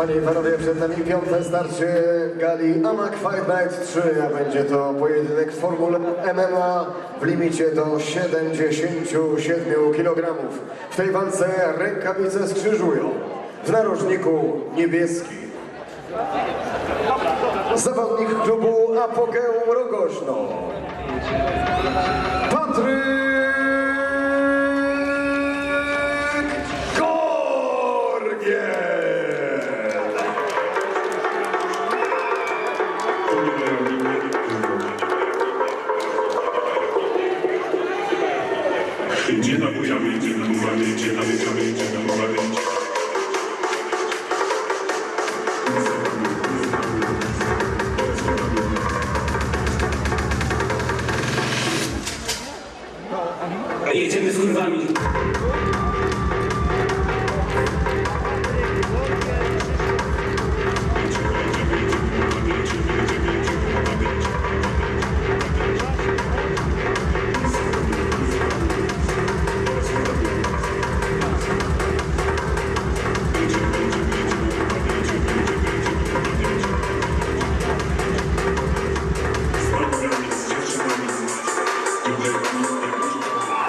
Panie i panowie, przed nami piąte starcie gali AMAC Fight Night 3, a będzie to pojedynek w formule MMA w limicie do 77 kg. W tej walce rękawice skrzyżują. W narożniku niebieski. Zawodnik klubu Apogeum Rogoźno. Patryk Jedziemy z kurwami.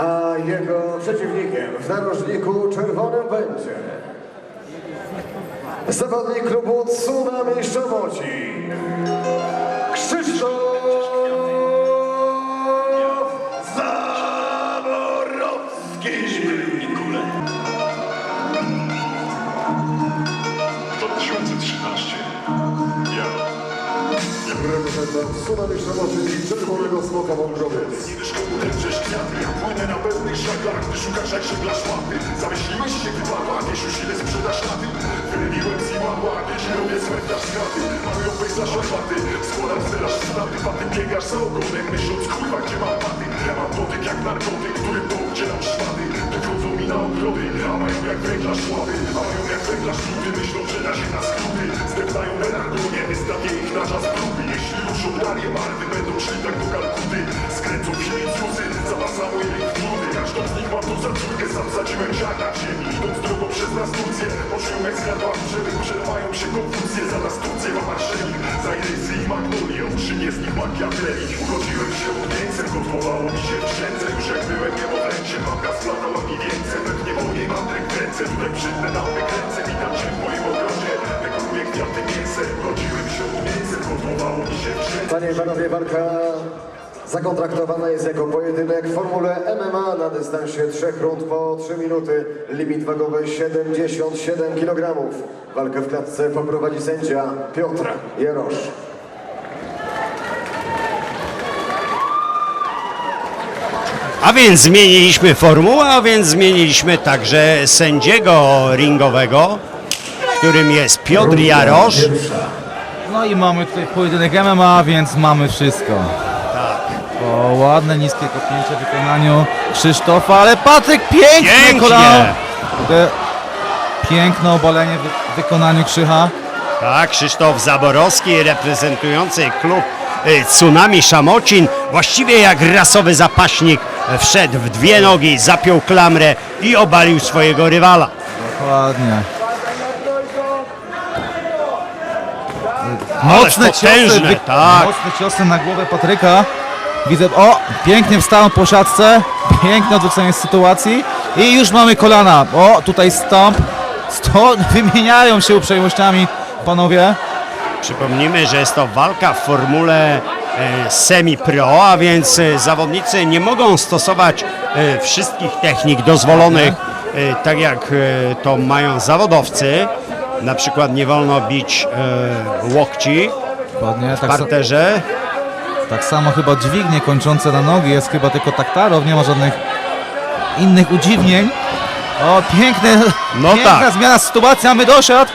A jego przeciwnikiem w narożniku czerwonym będzie zawodnik klubu Tsunami Szamoci Krzysztof Zaborowski. Reprezentant Tsunami Szamoci i Czerwonego Smoka Wągrowiec. Nie szkoły drzesz kwiaty, ja płynę na pełnych żaglach, gdy szukasz jak żeglarz łapy. Zamyśliłeś się wypadła, jakieś już ile sprzedasz laty. Wymieniłem z Iwadła, jakieś robię cmentarz kraty. Malują pejzaż oślaty, składam stelaż straty. Paty biegasz za ogonem, myśląc kurwa gdzie mam paty. Ja mam dotyk jak narkotyk, którym poobdzielam szmaty. Wychodzą mi na ogrody, a mają jak węglarz słaby. A mają jak się konfuzje. Za nas Turcję mam marszenik, za Irysy i Magnolię. Uczynię z nich Machiavelli. Urodziłem się od mięsem, gotowało mi się w ręce. Już jak byłem niemowlęciem, mamka splatała mi więcej. Pewnie mojej mam w ręce, tutaj przytnę na wykręcę. Witam cię w moim ogrodzie, dekoruję kwiaty mięsem. Urodziłem się od mięsem, gotowało mi się w ręce. Panie i panowie, walka zakontraktowana jest jako pojedynek w formule MMA na dystansie 3 rund po 3 minuty. Limit wagowy 77 kg. Walkę w klatce poprowadzi sędzia Piotr Jarosz. A więc zmieniliśmy formułę, a więc zmieniliśmy także sędziego ringowego, którym jest Piotr Jarosz. No i mamy tutaj pojedynek MMA, więc mamy wszystko. Ładne, niskie kopnięcie w wykonaniu Krzysztofa, ale Patryk pięknie, Pięknie. kolano. Piękne obalenie w wykonaniu Krzycha. Tak, Krzysztof Zaborowski reprezentujący klub y, Tsunami Szamocin. Właściwie jak rasowy zapaśnik wszedł w dwie nogi, zapiął klamrę i obalił swojego rywala. Dokładnie. Mocne ciosy, wy- tak. mocne ciosy na głowę Patryka. Widzę, o, pięknie wstał po siatce, piękne odwrócenie sytuacji i już mamy kolana. O, tutaj stąp, sto, wymieniają się uprzejmościami panowie. Przypomnijmy, że jest to walka w formule e, semi-pro, a więc e, zawodnicy nie mogą stosować e, wszystkich technik dozwolonych, tak jak to mają zawodowcy. Na przykład nie wolno bić łokci w tak, parterze. Tak samo chyba dźwignie kończące na nogi jest chyba tylko taktarow, nie ma żadnych innych udziwnień. O, piękne, No piękna tak. zmiana sytuacji, a my dosiadł.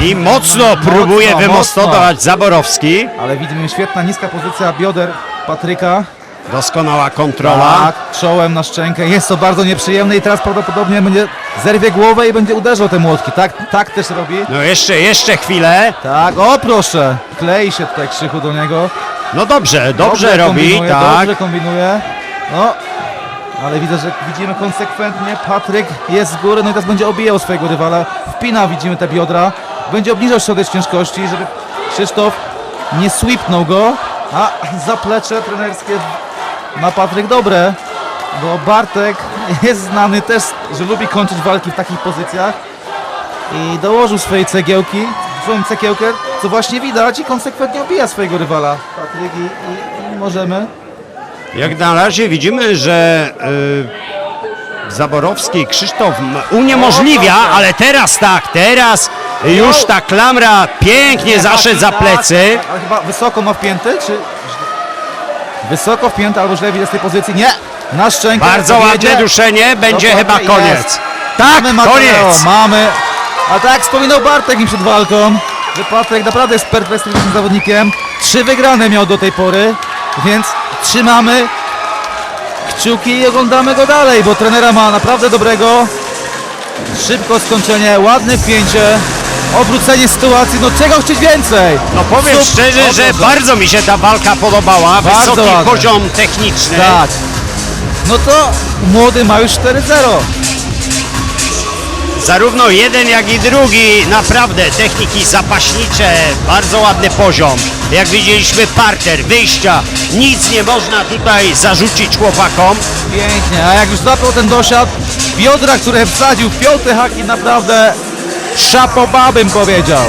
I mocno próbuje mocno. wymostować Zaborowski. Ale widzimy świetna niska pozycja bioder Patryka. Doskonała kontrola. Tak, czołem na szczękę. Jest to bardzo nieprzyjemne i teraz prawdopodobnie będzie zerwie głowę i będzie uderzał te młotki. Tak, tak też robi. No jeszcze, jeszcze chwilę. Tak, o proszę. Klei się tutaj krzychu do niego. No dobrze, dobrze, robi, kombinuje, tak. Dobrze kombinuje. No, ale widzę, że widzimy konsekwentnie. Patryk jest z góry, no i teraz będzie obijał swojego rywala. Wpina, widzimy te biodra. będzie obniżał środek ciężkości, żeby Krzysztof nie sweepnął go, a zaplecze trenerskie ma Patryk dobre, bo Bartek jest znany też, że lubi kończyć walki w takich pozycjach i dołożył swojej cegiełki, swoją cegiełkę, co właśnie widać i konsekwentnie obija swojego rywala. Patryk i, i, i możemy Jak na razie widzimy, że y, Zaborowski Krzysztof uniemożliwia, ale teraz tak, teraz już ta klamra pięknie zaszedł za plecy. Ale chyba wysoko ma wpięty, czy... Wysoko wpięty, albo źle widać z tej pozycji. Nie! Na szczękę. Bardzo ładne duszenie, będzie chyba koniec. Tak, Mamy Mateo, koniec. mamy. A tak wspominał Bartek mi przed walką, że Patryk naprawdę jest perspektywicznym zawodnikiem. Trzy wygrane miał do tej pory, więc trzymamy kciuki i oglądamy go dalej, bo trenera ma naprawdę dobrego. Szybko skończenie, ładne wpięcie, obrócenie sytuacji, no czego chcieć więcej? No powiem Sup- szczerze, że bardzo mi się ta walka podobała. Bardzo Wysoki ładne. poziom techniczny. Tak. No to młody ma już 4-0. Zarówno jeden, jak i drugi naprawdę techniki zapaśnicze, bardzo ładny poziom. Jak widzieliśmy parter, wyjścia, nic nie można tutaj zarzucić chłopakom. Pięknie, a jak już zapiął ten dosiad, biodra, które wsadził, piąty haki, naprawdę szapoba bym powiedział.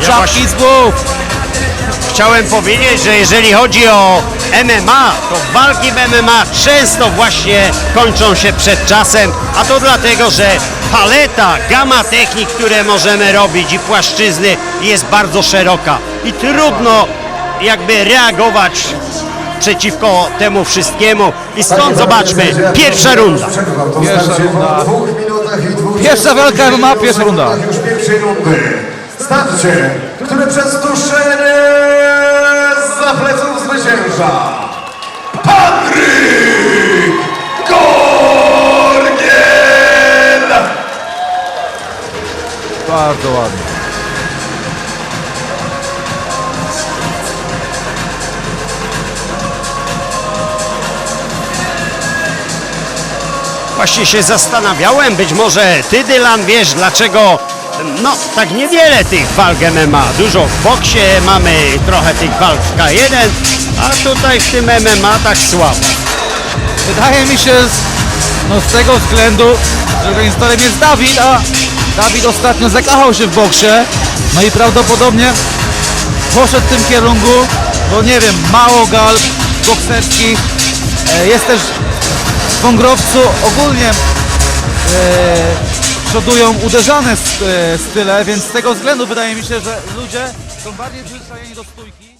Ja Czapki z głów. Chciałem powiedzieć, że jeżeli chodzi o MMA, to walki w MMA często właśnie kończą się przed czasem, a to dlatego, że paleta, gama technik, które możemy robić i płaszczyzny jest bardzo szeroka i trudno jakby reagować przeciwko temu wszystkiemu i stąd zobaczmy, pierwsza runda. Pierwsza runda. Pierwsza walka MMA, pierwsza runda. Już pierwszej rundy. Starcie, które przez duszenie Właśnie się zastanawiałem, być może ty Dylan wiesz dlaczego no tak niewiele tych walk MMA. Dużo w boksie mamy, trochę tych walk w K1, a tutaj w tym MMA tak słabo. Wydaje mi się, z, no z tego względu, że organizatorem jest Dawid, a Dawid ostatnio zakochał się w boksie, no i prawdopodobnie poszedł w tym kierunku, bo nie wiem, mało gal bokserskich, e, jest też wągrowcu ogólnie e, przodują uderzane e, style, więc z tego względu wydaje mi się, że ludzie są bardziej przyzwyczajeni do stójki.